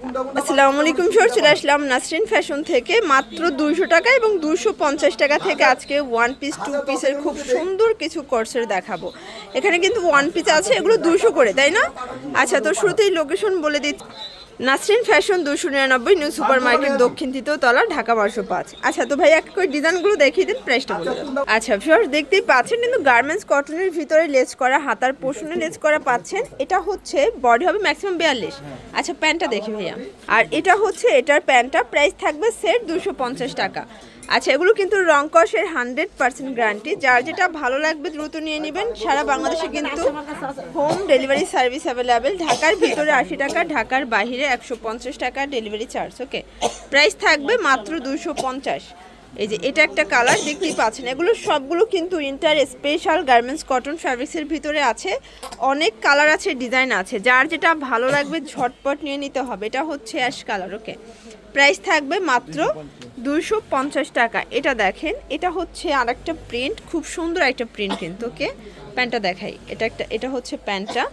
আসসালামু আলাইকুম স্যার চলে আসলাম নাসরিন ফ্যাশন থেকে মাত্র দুইশো টাকা এবং দুশো পঞ্চাশ টাকা থেকে আজকে ওয়ান পিস টু পিসের খুব সুন্দর কিছু কোর্সের দেখাবো। এখানে কিন্তু ওয়ান পিস আছে, এগুলো দুশো করে, তাই না? আচ্ছা তো শুরুতেই লোকেশন বলে দিচ্ছি নাসরিন ফ্যাশন দুশো নিরানব্বই নিউ সুপার মার্কেট দক্ষিণ তৃতীয় তলা ঢাকা বারোশো পাঁচ আচ্ছা তো ভাই একটা করে ডিজাইনগুলো দেখিয়ে দিন প্রাইসটা বলে দিন আচ্ছা ফিওর দেখতেই পাচ্ছেন কিন্তু গার্মেন্টস কটনের ভিতরে লেস করা হাতার পোষণে লেস করা পাচ্ছেন। এটা হচ্ছে বডি হবে ম্যাক্সিমাম বিয়াল্লিশ। আচ্ছা প্যান্টটা দেখি ভাইয়া। আর এটা হচ্ছে এটার প্যান্টটা প্রাইস থাকবে সেট দুশো পঞ্চাশ টাকা। আচ্ছা এগুলো কিন্তু রং কষের হান্ড্রেড পার্সেন্ট গ্যারান্টি। যার যেটা ভালো লাগবে দ্রুত নিয়ে নেবেন। সারা বাংলাদেশে কিন্তু হোম ডেলিভারি সার্ভিস অ্যাভেলেবেল ঢাকার ভিতরে আশি টাকা, ঢাকার বাইরে একশো পঞ্চাশ টাকা ডেলিভারি চার্জ ওকে প্রাইস থাকবে মাত্র দুশো পঞ্চাশ। এই যে, এটা একটা কালার দেখতেই পাচ্ছেন। এগুলো সবগুলো কিন্তু ইন্টার স্পেশাল গার্মেন্টস কটন ফ্যাব্রিক্সের ভিতরে আছে। অনেক কালার আছে ডিজাইন আছে। যার যেটা ভালো লাগবে, ঝটপট নিয়ে নিতে হবে। এটা হচ্ছে অ্যাশ কালার ওকে প্রাইস থাকবে মাত্র দুশো পঞ্চাশ টাকা। এটা দেখেন, এটা হচ্ছে আর একটা প্রিন্ট, খুব সুন্দর একটা প্রিন্ট কিন্তু, ওকে? প্যান্টটা দেখাই। এটা একটা, এটা হচ্ছে প্যান্টটা।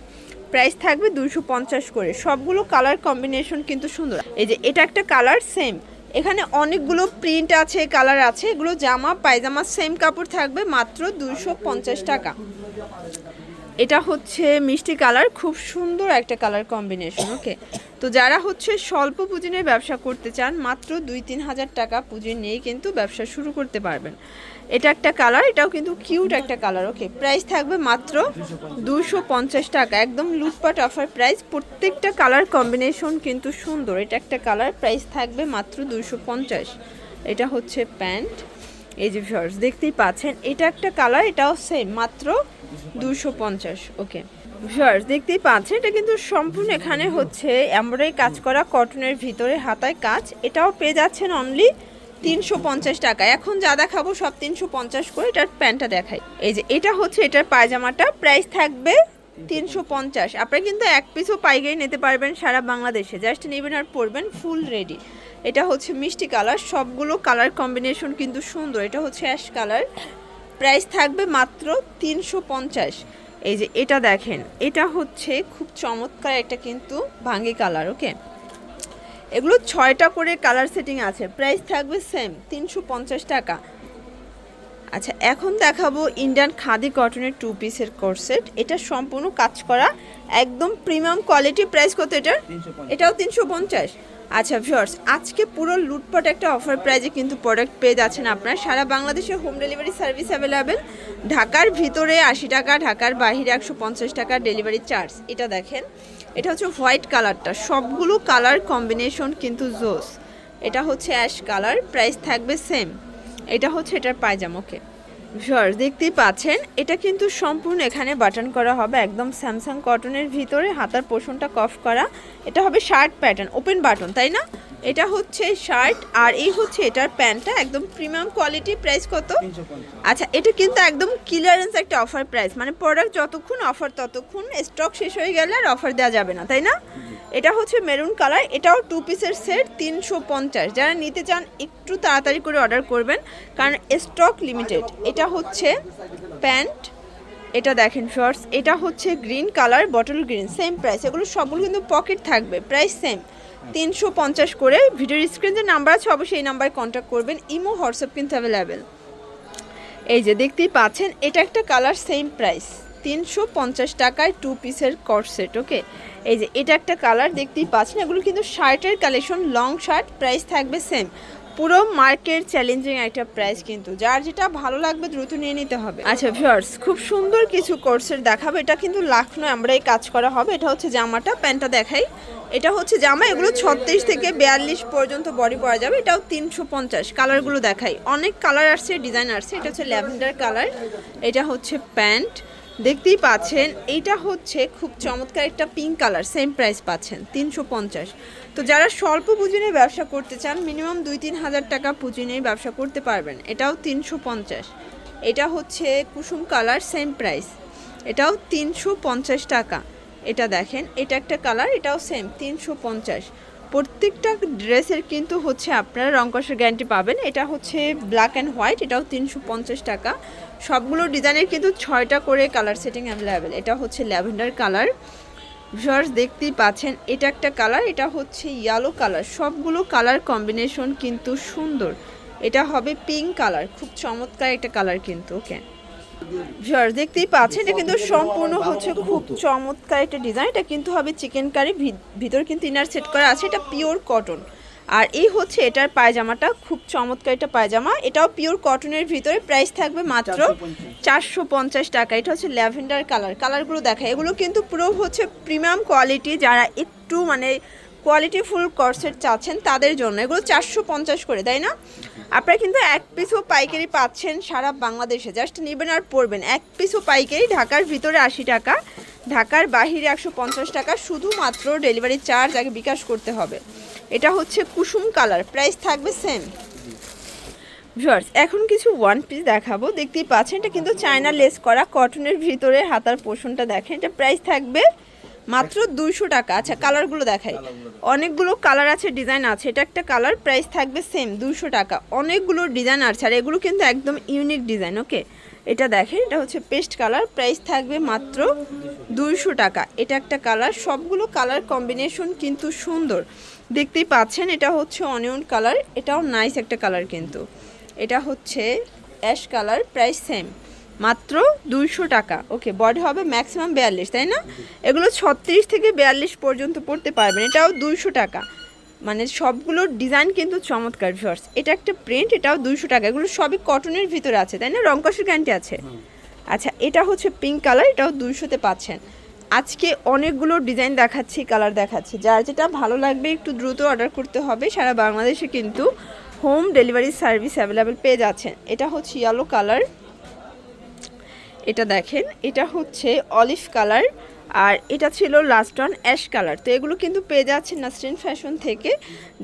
প্রাইস থাকবে দুশো পঞ্চাশ করে। সবগুলো কালার কম্বিনেশন কিন্তু সুন্দর। এই যে, এটা একটা কালার, সেম। এখানে অনেকগুলো প্রিন্ট আছে, কালার আছে। এগুলো জামা, পায়জামা, সেম কাপড় থাকবে মাত্র দুশো পঞ্চাশ টাকা। এটা হচ্ছে মিষ্টি কালার, খুব সুন্দর একটা কালার কম্বিনেশন ওকে তো যারা হচ্ছে স্বল্প পুঁজি নিয়ে ব্যবসা করতে চান, মাত্র দুই তিন হাজার টাকা পুঁজি নিয়েই কিন্তু ব্যবসা শুরু করতে পারবেন। এটা একটা কালার, এটাও কিন্তু কিউট একটা কালার ওকে প্রাইস থাকবে মাত্র দুশো পঞ্চাশ টাকা, একদম লুটপাট অফার প্রাইস প্রত্যেকটা কালার কম্বিনেশন কিন্তু সুন্দর। এটা একটা কালার প্রাইস থাকবে মাত্র দুশো পঞ্চাশ। এটা হচ্ছে প্যান্ট। এই যে ভিউয়ার্স দেখতেই পাচ্ছেন, এটা একটা কালার এটাও সেম মাত্র দুশো পঞ্চাশ ওকে ভিউয়ার্স দেখতেই পাচ্ছেন, এটা কিন্তু সম্পূর্ণ এখানে হচ্ছে এমব্রয়ডারি কাজ করা কটনের ভিতরে হাতায় কাজ, এটাও পেয়ে যাচ্ছেন অনলি তিনশো পঞ্চাশ টাকা। এখন যা দেখাবো সব তিনশো পঞ্চাশ করে এটার প্যান্টটা দেখাই। এই যে, এটা হচ্ছে এটার পায়জামাটা প্রাইস থাকবে তিনশো পঞ্চাশ। আপনারা কিন্তু এক পিসও পাইকারি নিতে পারবেন সারা বাংলাদেশে। জাস্ট নেবেন আর পরবেন ফুল রেডি এটা হচ্ছে মিষ্টি কালার। সবগুলো কালার কম্বিনেশন কিন্তু সুন্দর। এটা হচ্ছে অ্যাশ কালার প্রাইস থাকবে মাত্র তিনশো পঞ্চাশ। এই যে এটা দেখেন, এটা হচ্ছে খুব চমৎকার একটা কিন্তু ভাঙ্গি কালার ওকে এগুলো ছয়টা করে কালার সেটিং আছে। প্রাইস থাকবে সেম তিনশো পঞ্চাশ টাকা। আচ্ছা এখন দেখাবো ইন্ডিয়ান খাদি কটনের টু পিসের কোর্সেট এটা সম্পূর্ণ কাজ করা একদম প্রিমিয়াম কোয়ালিটি প্রাইস কত এটার? এটাও তিনশো পঞ্চাশ। আচ্ছা ভিওর্স আজকে পুরো লুটপট একটা অফার প্রাইজে কিন্তু প্রোডাক্ট পেয়ে যাচ্ছেন আপনারা। সারা বাংলাদেশে হোম ডেলিভারি সার্ভিস অ্যাভেলেবেল ঢাকার ভিতরে আশি টাকা ঢাকার বাইরে একশো পঞ্চাশ টাকা ডেলিভারি চার্জ এটা দেখেন এটা হচ্ছে হোয়াইট কালারটা সবগুলো কালার কম্বিনেশন কিন্তু জোস এটা হচ্ছে অ্যাশ কালার প্রাইস থাকবে সেম এটা হচ্ছে এটার পায়জামোকে ভিউয়ার্স দেখতেই পাচ্ছেন এটা কিন্তু সম্পূর্ণ এখানে বাটন করা হবে একদম স্যামসাং কটনের ভিতরে হাতার পোষণটা কফ করা। এটা হবে শার্ট প্যাটার্ন ওপেন বাটন তাই না? এটা হচ্ছে শার্ট আর এই হচ্ছে এটার প্যান্টটা একদম প্রিমিয়াম কোয়ালিটি প্রাইস কত? আচ্ছা এটা কিন্তু একদম ক্লিয়ারেন্স একটা অফার প্রাইস মানে প্রোডাক্ট যতক্ষণ অফার ততক্ষণ স্টক শেষ হয়ে গেলে আর অফার দেওয়া যাবে না তাই না? এটা হচ্ছে মেরুন কালার, এটাও টু পিসের সেট তিনশো পঞ্চাশ। যারা নিতে চান, একটু তাড়াতাড়ি করে অর্ডার করবেন, কারণ স্টক লিমিটেড এটা হচ্ছে প্যান্ট, এটা দেখেন শর্টস এটা হচ্ছে green colour bottle green same price এগুলো সবগুলো কিন্তু পকেট থাকবে প্রাইস সেম তিনশো পঞ্চাশ করে, ভিডিওর স্ক্রিন যে নাম্বার আছে, অবশ্যই এই নাম্বারে কন্ট্যাক্ট করবেন। ইমো হোয়াটসঅ্যাপ কিন্তু অ্যাভেলেবেল এই যে দেখতেই পাচ্ছেন, এটা একটা কালার সেম প্রাইস তিনশো পঞ্চাশ টাকায় টু পিসের কটসেট ওকে এই যে, এটা একটা কালার দেখতেই পাচ্ছেন। এগুলো কিন্তু শার্টের কালেকশন লং শার্ট প্রাইস থাকবে সেম পুরো মার্কেট চ্যালেঞ্জিং একটা প্রাইস কিন্তু। যার যেটা ভালো লাগবে দ্রুত নিয়ে নিতে হবে। আচ্ছা ভিউয়ার্স খুব সুন্দর কিছু কোর্সের দেখাবো। এটা কিন্তু লাখনো আমরা এই কাজ করা হবে। এটা হচ্ছে জামাটা, প্যান্টটা দেখাই। এটা হচ্ছে জামা, এগুলো ছত্রিশ থেকে বিয়াল্লিশ পর্যন্ত বডি পরা যাবে। এটাও তিনশো পঞ্চাশ। কালারগুলো দেখাই। অনেক কালার আসছে ডিজাইন আসছে। এটা হচ্ছে ল্যাভেন্ডার কালার এটা হচ্ছে প্যান্ট। দেখতেই পাচ্ছেন, এইটা হচ্ছে খুব চমৎকার একটা পিঙ্ক কালার সেম প্রাইস পাচ্ছেন, তিনশো পঞ্চাশ। তো যারা স্বল্প পুঁজি নিয়ে ব্যবসা করতে চান মিনিমাম দুই তিন হাজার টাকা পুঁজি নিয়ে ব্যবসা করতে পারবেন, এটাও তিনশো পঞ্চাশ। এটা হচ্ছে কুসুম কালার সেম প্রাইস এটাও তিনশো পঞ্চাশ টাকা। এটা দেখেন, এটা একটা কালার এটাও সেম তিনশো পঞ্চাশ। প্রত্যেকটা ড্রেসের কিন্তু হচ্ছে আপনারা রং কষের গ্যারান্টি পাবেন, এটা হচ্ছে ব্ল্যাক অ্যান্ড হোয়াইট এটাও তিনশো পঞ্চাশ টাকা। সবগুলো ডিজাইনের কিন্তু ছয়টা করে কালার সেটিং অ্যাভেলেবেল এটা হচ্ছে ল্যাভেন্ডার কালার। ভিউয়ার্স, দেখতেই পাচ্ছেন, এটা একটা কালার, এটা হচ্ছে ইয়েলো কালার। সবগুলো কালার কম্বিনেশন কিন্তু সুন্দর। এটা হবে পিঙ্ক কালার। খুব চমৎকার একটা কালার কিন্তু ওকে ভিউয়ার্স, দেখতেই পাচ্ছেন, এটা কিন্তু সম্পূর্ণ হচ্ছে খুব চমৎকার একটা ডিজাইন। এটা কিন্তু হবে চিকেন কারি ভিতর কিন্তু ইনার সেট করা আছে। এটা পিওর কটন আর এই হচ্ছে এটার পায়জামাটা খুব চমৎকার একটা পায়জামা। এটাও পিওর কটনের ভিতরে প্রাইস থাকবে মাত্র চারশো পঞ্চাশ। টাকা। এটা হচ্ছে ল্যাভেন্ডার কালার। কালারগুলো দেখা এগুলো কিন্তু পুরো হচ্ছে প্রিমিয়াম কোয়ালিটি যারা একটু মানে কোয়ালিটি ফুল কর্সেট চাচ্ছেন তাদের জন্য। এগুলো চারশো পঞ্চাশ করে তাই না? আপনারা কিন্তু এক পিসও পাইকারি পাচ্ছেন সারা বাংলাদেশে। জাস্ট নেবেন আর পড়বেন এক পিসও পাইকারি ঢাকার ভিতরে আশি টাকা। ঢাকার বাহিরে একশো পঞ্চাশ টাকা। শুধুমাত্র ডেলিভারি চার্জ আগে বিকাশ করতে হবে। এটা হচ্ছে কুসুম কালার। প্রাইস থাকবে সেম ভিউয়ার্স এখন কিছু ওয়ান পিস দেখাবো। দেখতেই পাচ্ছেন, এটা কিন্তু চায়না লেস করা। কটনের ভিতরে হাতার পোষণটা দেখেন। এটা প্রাইস থাকবে মাত্র দুইশো টাকা। আচ্ছা কালারগুলো দেখাই। অনেকগুলো কালার আছে ডিজাইন আছে। এটা একটা কালার প্রাইস থাকবে সেম দুশো টাকা। অনেকগুলো ডিজাইন আছে, আর এগুলো কিন্তু একদম ইউনিক ডিজাইন ওকে এটা দেখেন, এটা হচ্ছে পেস্ট কালার প্রাইস থাকবে মাত্র দুইশো টাকা। এটা একটা কালার সবগুলো কালার কম্বিনেশন কিন্তু সুন্দর। দেখতেই পাচ্ছেন এটা হচ্ছে অনিয়ন কালার এটাও নাইস একটা কালার কিন্তু। এটা হচ্ছে অ্যাশ কালার প্রাইস সেম মাত্র দুইশো টাকা। ওকে বডি হবে ম্যাক্সিমাম বিয়াল্লিশ তাই না? এগুলো ছত্রিশ থেকে বিয়াল্লিশ পর্যন্ত পড়তে পারবেন এটাও দুইশো টাকা। মানে সবগুলোর ডিজাইন কিন্তু চমৎকার ভিউয়ার্স এটা একটা প্রিন্ট এটাও দুইশো টাকা। এগুলো সবই কটনের ভিতরে আছে তাই না? রংকসের গ্যারান্টি আছে। আচ্ছা এটা হচ্ছে পিঙ্ক কালার এটাও দুইশোতে পাচ্ছেন। আজকে অনেকগুলো ডিজাইন দেখাচ্ছি, কালার দেখাচ্ছি। যার যেটা ভালো লাগবে একটু দ্রুত অর্ডার করতে হবে। সারা বাংলাদেশে কিন্তু হোম ডেলিভারি সার্ভিস অ্যাভেলেবেল পেয়ে যাচ্ছেন। এটা হচ্ছে ইয়েলো কালার এটা দেখেন, এটা হচ্ছে অলিভ কালার আর এটা ছিল লাস্ট ওয়ান অ্যাশ কালার তো এগুলো কিন্তু পেয়ে যাচ্ছে নাসরিন ফ্যাশন থেকে।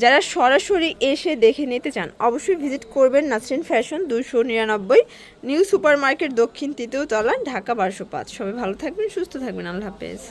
যারা সরাসরি এসে দেখে নিতে চান, অবশ্যই ভিজিট করবেন নাসরিন ফ্যাশন দুশো নিরানব্বই নিউ সুপার মার্কেট দক্ষিণ তৃতীয় তলা, ঢাকা বারোশো পাঁচ। সবাই ভালো থাকবেন, সুস্থ থাকবেন, আল্লাহ হাফেজ।